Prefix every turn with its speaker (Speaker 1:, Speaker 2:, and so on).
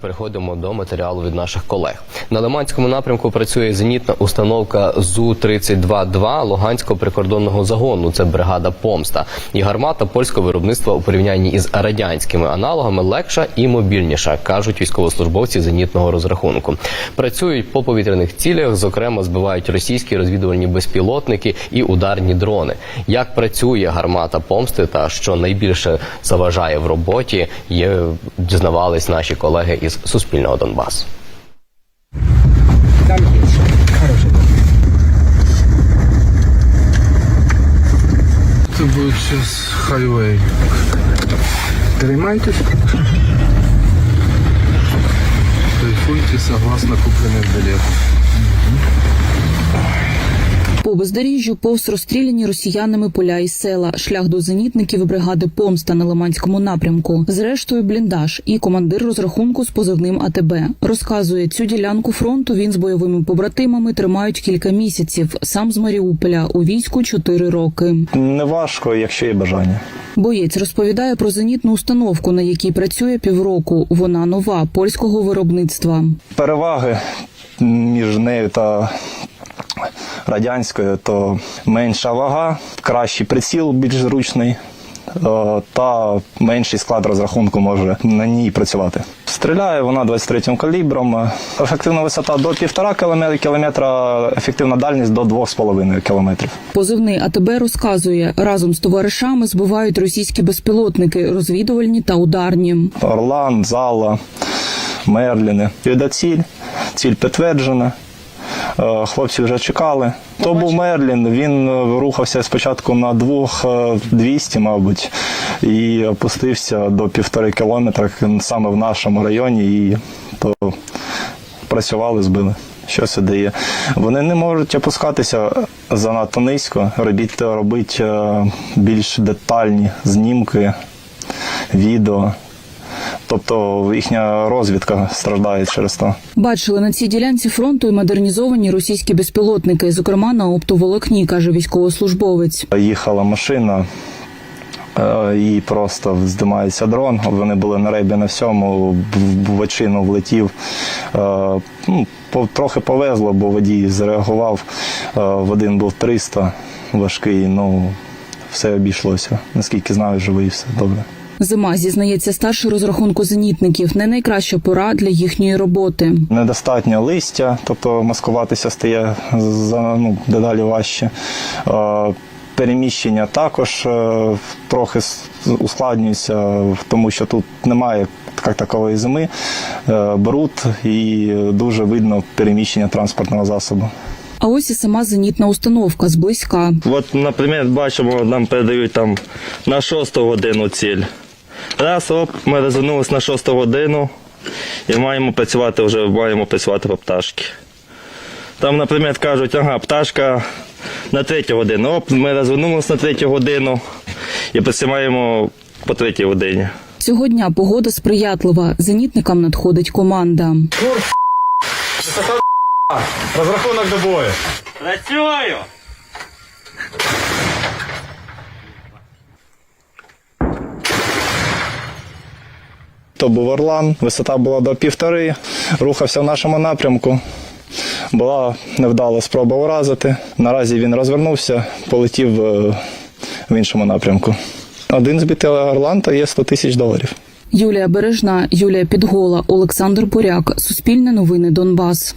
Speaker 1: Переходимо до матеріалу від наших колег. На Лиманському напрямку працює зенітна установка ЗУ-32-2 Луганського прикордонного загону. Це бригада Помста. І гармата польського виробництва у порівнянні із радянськими аналогами легша і мобільніша, кажуть військовослужбовці зенітного розрахунку. Працюють по повітряних цілях, зокрема збивають російські розвідувальні безпілотники і ударні дрони. Як працює гармата помсти та що найбільше заважає в роботі, є дізнавались наші колеги із Суспільного Донбасу.
Speaker 2: Там більше. Хороший.
Speaker 3: Это будет сейчас хайвей.
Speaker 2: Тримайтесь.
Speaker 3: Кайфуйте согласно купленных билетов.
Speaker 4: По бездоріжжю повз розстріляні росіянами поля і села, шлях до зенітників бригади Помста на Лиманському напрямку. Зрештою, бліндаж і командир розрахунку з позивним АТБ розказує, цю ділянку фронту він з бойовими побратимами тримають кілька місяців. Сам з Маріуполя у війську чотири роки.
Speaker 5: Не важко, якщо є бажання.
Speaker 4: Боєць розповідає про зенітну установку, на якій працює півроку. Вона нова польського виробництва.
Speaker 5: Переваги між нею та радянською то менша вага, кращий приціл, більш зручний. е, Та менший склад розрахунку може на ній працювати. Стріляє вона 23 калібром. Ефективна висота до 1,5 кілометра, ефективна дальність до 2,5 кілометрів.
Speaker 4: Позивний АТБ розказує, разом з товаришами збивають російські безпілотники, розвідувальні та ударні.
Speaker 5: Орлан, Зала, Мерліни. Віда ціль, ціль підтверджена. Е, Хлопці вже чекали. То був Мерлін, він е, рухався спочатку на двох е, 200, мабуть, і опустився до півтори кілометра саме в нашому районі, і то працювали, збили. Що це дає? Вони не можуть опускатися занадто низько, робіть, робити е, більш детальні знімки, відео. Тобто їхня розвідка страждає через то.
Speaker 4: Бачили на цій ділянці фронту і модернізовані російські безпілотники, зокрема на оптоволокні, каже військовослужбовець.
Speaker 5: Їхала машина, е, і просто здимається дрон. Вони були на ребі на всьому, в в очину влетів. Е, ну, Трохи повезло, бо водій зреагував. Е, В один був 300 важкий, ну все обійшлося. Наскільки знаю, живий, все добре.
Speaker 4: Зима зізнається старший розрахунку зенітників. Не найкраща пора для їхньої роботи.
Speaker 5: Недостатньо листя, тобто маскуватися стає за, ну, дедалі важче. Е, Переміщення також е, трохи ускладнюється, тому що тут немає як такової зими, е, бруд і дуже видно переміщення транспортного засобу.
Speaker 4: А ось і сама зенітна установка зблизька.
Speaker 6: От, наприклад, бачимо, нам передають там на 6 годину ціль. Раз, оп, ми розвернулися на 6 годину і маємо працювати вже маємо працювати по пташки. Там, наприклад, кажуть, ага, пташка на 3 годину. Оп, ми розвернулися на 3 годину і працюємо по 3 годині.
Speaker 4: Цього дня погода сприятлива. Зенітникам надходить команда.
Speaker 7: Розрахунок до бою.
Speaker 6: Працюю!
Speaker 5: То був Орлан, висота була до півтори, рухався в нашому напрямку. Була невдала спроба уразити. Наразі він розвернувся, полетів е, в іншому напрямку. Один збитий Орлан то є 100 тисяч доларів.
Speaker 4: Юлія Бережна, Юлія Підгола, Олександр Буряк. Суспільне новини Донбас.